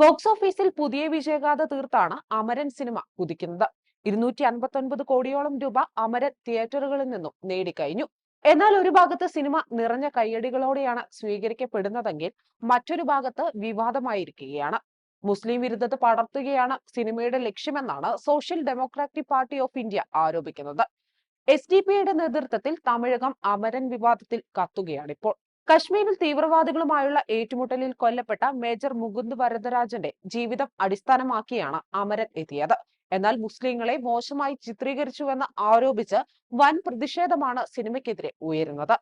Box ഓഫീസിൽ പുതിയ വിജയഗാഥ തീർത്താണ് Amaran cinema കുതിക്കുന്നത് ഇരുന്നൂറ്റി അൻപത്തൊൻപത് കോടിയോളം രൂപ അമരൻ തിയേറ്ററുകളിൽ നിന്നും നേടിക്കഴിഞ്ഞു. എന്നാൽ ഒരു ഭാഗത്ത് സിനിമ നിറഞ്ഞ കയ്യടികളോടെയാണ് സ്വീകരിക്കപ്പെടുന്നതെങ്കിൽ മറ്റൊരു ഭാഗത്ത് വിവാദമായിരിക്കുകയാണ്. മുസ്ലിം വിരുദ്ധത പടർത്തുകയാണ് സിനിമയുടെ ലക്ഷ്യമെന്നാണ് social democratic party of India ആരോപിക്കുന്നത്. എസ് ഡി പിയുടെ നേതൃത്വത്തിൽ തമിഴകം അമരൻ വിവാദത്തിൽ കത്തുകയാണിപ്പോൾ. കശ്മീരിൽ തീവ്രവാദികളുമായുള്ള ഏറ്റുമുട്ടലിൽ കൊല്ലപ്പെട്ട മേജർ മുകുന്ദ് വരദരാജന്റെ ജീവിതം അടിസ്ഥാനമാക്കിയാണ് അമരൻ എത്തിയത്. എന്നാൽ മുസ്ലിങ്ങളെ മോശമായി ചിത്രീകരിച്ചുവെന്ന് ആരോപിച്ച് വൻ പ്രതിഷേധമാണ് സിനിമയ്ക്കെതിരെ ഉയരുന്നത്.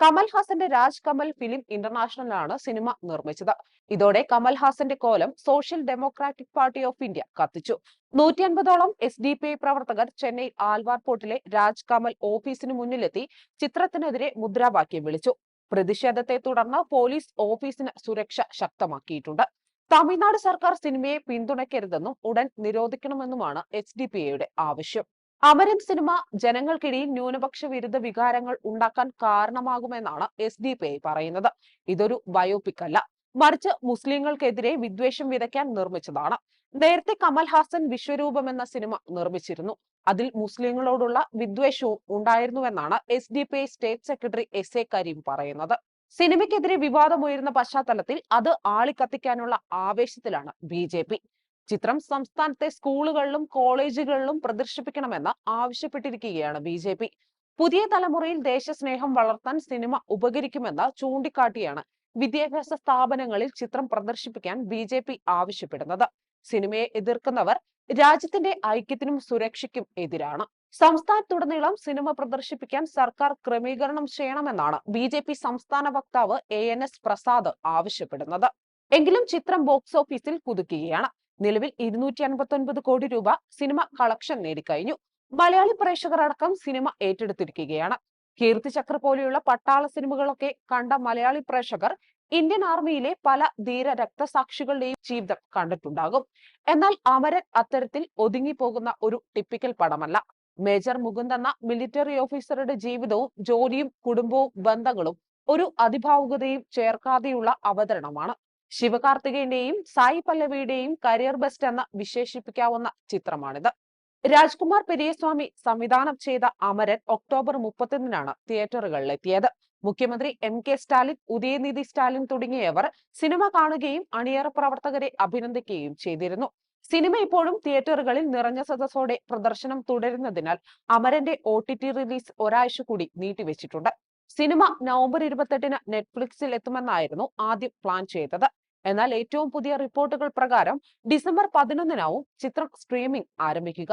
കമൽഹാസന്റെ രാജ് കമൽ ഫിലിം ഇന്റർനാഷണലാണ് സിനിമ നിർമ്മിച്ചത്. ഇതോടെ കമൽഹാസന്റെ കോലം social democratic party of India കത്തിച്ചു. നൂറ്റി അൻപതോളം എസ് ഡി പി ഐ പ്രവർത്തകർ ചെന്നൈ ആൽവാർ പോർട്ടിലെ രാജ് കമൽ ഓഫീസിന് മുന്നിലെത്തി ചിത്രത്തിനെതിരെ മുദ്രാവാക്യം വിളിച്ചു. പ്രതിഷേധത്തെ തുടർന്ന് പോലീസ് ഓഫീസിന് സുരക്ഷ ശക്തമാക്കിയിട്ടുണ്ട്. തമിഴ്നാട് സർക്കാർ സിനിമയെ പിന്തുണയ്ക്കരുതെന്നും ഉടൻ നിരോധിക്കണമെന്നുമാണ് എച്ച് ഡി പി എയുടെ ആവശ്യം. അമരൻ സിനിമ ജനങ്ങൾക്കിടയിൽ ന്യൂനപക്ഷ വിരുദ്ധ വികാരങ്ങൾ ഉണ്ടാക്കാൻ കാരണമാകുമെന്നാണ് എസ് ഡി പി ഐ പറയുന്നത്. ഇതൊരു ബയോപിക് അല്ല. മറിച്ച് മുസ്ലിങ്ങൾക്കെതിരെ വിദ്വേഷം വിതയ്ക്കാൻ നിർമ്മിച്ചതാണ്. നേരത്തെ കമൽഹാസൻ വിശ്വരൂപം എന്ന സിനിമ നിർമ്മിച്ചിരുന്നു. അതിൽ മുസ്ലിങ്ങളോടുള്ള വിദ്വേഷവും ഉണ്ടായിരുന്നുവെന്നാണ് S D P I state secretary S A Karim പറയുന്നത്. സിനിമയ്ക്കെതിരെ വിവാദമുയരുന്ന പശ്ചാത്തലത്തിൽ അത് ആളിക്കത്തിക്കാനുള്ള ആവേശത്തിലാണ് ബി ജെ പി ചിത്രം സംസ്ഥാനത്തെ സ്കൂളുകളിലും കോളേജുകളിലും പ്രദർശിപ്പിക്കണമെന്ന് ആവശ്യപ്പെട്ടിരിക്കുകയാണ് ബി ജെ പി പുതിയ തലമുറയിൽ ദേശസ്നേഹം വളർത്താൻ സിനിമ ഉപകരിക്കുമെന്ന് ചൂണ്ടിക്കാട്ടിയാണ് വിദ്യാഭ്യാസ സ്ഥാപനങ്ങളിൽ ചിത്രം പ്രദർശിപ്പിക്കാൻ ബി ആവശ്യപ്പെടുന്നത്. സിനിമയെ എതിർക്കുന്നവർ രാജ്യത്തിന്റെ ഐക്യത്തിനും സുരക്ഷയ്ക്കും എതിരാണ്. സംസ്ഥാനത്തുടനീളം സിനിമ പ്രദർശിപ്പിക്കാൻ സർക്കാർ ക്രമീകരണം ചെയ്യണമെന്നാണ് ബി ജെ പി സംസ്ഥാന വക്താവ് എ എൻ എസ് പ്രസാദ് ആവശ്യപ്പെടുന്നത്. എങ്കിലും ചിത്രം ബോക്സ് ഓഫീസിൽ പുതുക്കുകയാണ്. നിലവിൽ ഇരുന്നൂറ്റി അൻപത്തി ഒൻപത് കോടി രൂപ സിനിമ കളക്ഷൻ നേടിക്കഴിഞ്ഞു. മലയാളി പ്രേക്ഷകർ അടക്കം സിനിമ ഏറ്റെടുത്തിരിക്കുകയാണ്. കീർത്തിചക്ര പോലെയുള്ള പട്ടാള സിനിമകളൊക്കെ കണ്ട മലയാളി പ്രേക്ഷകർ ഇന്ത്യൻ ആർമിയിലെ പല ധീര രക്തസാക്ഷികളുടെയും ജീവിതം കണ്ടിട്ടുണ്ടാകും. എന്നാൽ അമരൻ അത്തരത്തിൽ ഒതുങ്ങിപ്പോകുന്ന ഒരു ടിപ്പിക്കൽ പടമല്ല. മേജർ മുകുന്ദ് എന്ന മിലിറ്ററി ഓഫീസറുടെ ജീവിതവും ജോലിയും കുടുംബവും ബന്ധങ്ങളും ഒരു അതിഭാവുകതയും ചേർക്കാതെയുള്ള അവതരണമാണ്. ശിവകാർത്തികേയന്റെയും സായി പല്ലവിയുടെയും കരിയർ ബെസ്റ്റ് എന്ന് വിശേഷിപ്പിക്കാവുന്ന ചിത്രമാണിത്. രാജ്കുമാർ പെരിയസ്വാമി സംവിധാനം ചെയ്ത അമരൻ ഒക്ടോബർ മുപ്പത്തൊന്നിനാണ് തിയേറ്ററുകളിലെത്തിയത് മുഖ്യമന്ത്രി എം കെ സ്റ്റാലിൻ ഉദയനിധി സ്റ്റാലിൻ തുടങ്ങിയവർ സിനിമ കാണുകയും അണിയറ പ്രവർത്തകരെ അഭിനന്ദിക്കുകയും ചെയ്തിരുന്നു. സിനിമ ഇപ്പോഴും തിയേറ്ററുകളിൽ നിറഞ്ഞ സദസ്സോടെ പ്രദർശനം തുടരുന്നതിനാൽ അമരന്റെ ഒ ടി ടി റിലീസ് ഒരാഴ്ച കൂടി നീട്ടിവെച്ചിട്ടുണ്ട്. സിനിമ നവംബർ ഇരുപത്തെട്ടിന് നെറ്റ്ഫ്ലിക്സിൽ എത്തുമെന്നായിരുന്നു ആദ്യം പ്ലാൻ ചെയ്തത്. എന്നാൽ ഏറ്റവും പുതിയ റിപ്പോർട്ടുകൾ പ്രകാരം ഡിസംബർ പതിനൊന്നിനാവും ചിത്രം സ്ട്രീമിംഗ് ആരംഭിക്കുക.